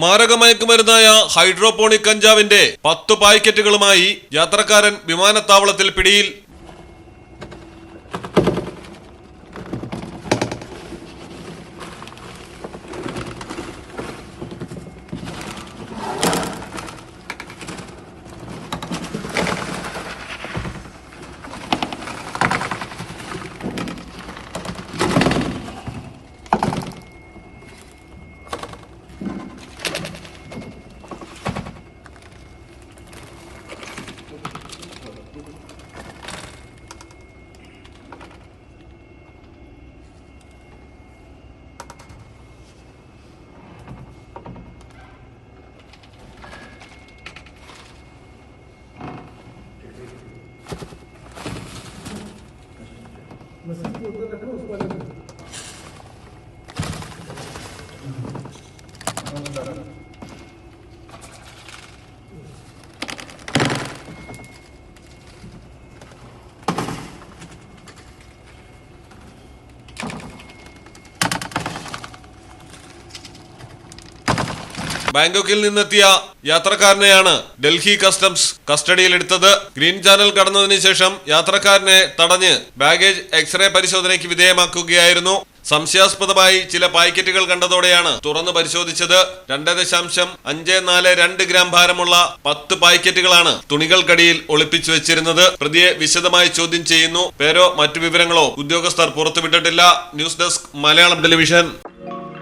മാരകമയക്കുമരുന്നായ hydroponic കഞ്ചാവിന്റെ പത്തു പായ്ക്കറ്റുകളുമായി യാത്രക്കാരൻ വിമാനത്താവളത്തിൽ പിടിയിൽ Thank you. ബാങ്കോക്കിൽ നിന്നെത്തിയ യാത്രക്കാരനെയാണ് ഡൽഹി കസ്റ്റംസ് കസ്റ്റഡിയിലെടുത്തത്. ഗ്രീൻ ചാനൽ കടന്നതിന് ശേഷം യാത്രക്കാരനെ തടഞ്ഞ് ബാഗേജ് എക്സ്റേ പരിശോധനയ്ക്ക് വിധേയമാക്കുകയായിരുന്നു. സംശയാസ്പദമായി ചില പാക്കറ്റുകൾ കണ്ടതോടെയാണ് തുറന്നു പരിശോധിച്ചത്. രണ്ട് ദശാംശം അഞ്ച് നാല് രണ്ട് ഗ്രാം ഭാരമുള്ള പത്ത് പാക്കറ്റുകളാണ് തുണികൾക്കടിയിൽ ഒളിപ്പിച്ചു വെച്ചിരുന്നത്. പ്രതിയെ വിശദമായി ചോദ്യം ചെയ്യുന്നു. പേരോ മറ്റു വിവരങ്ങളോ ഉദ്യോഗസ്ഥർ പുറത്തുവിട്ടിട്ടില്ല. News desk Malayalam television.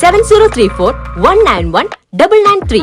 seven zero three four one nine one double nine three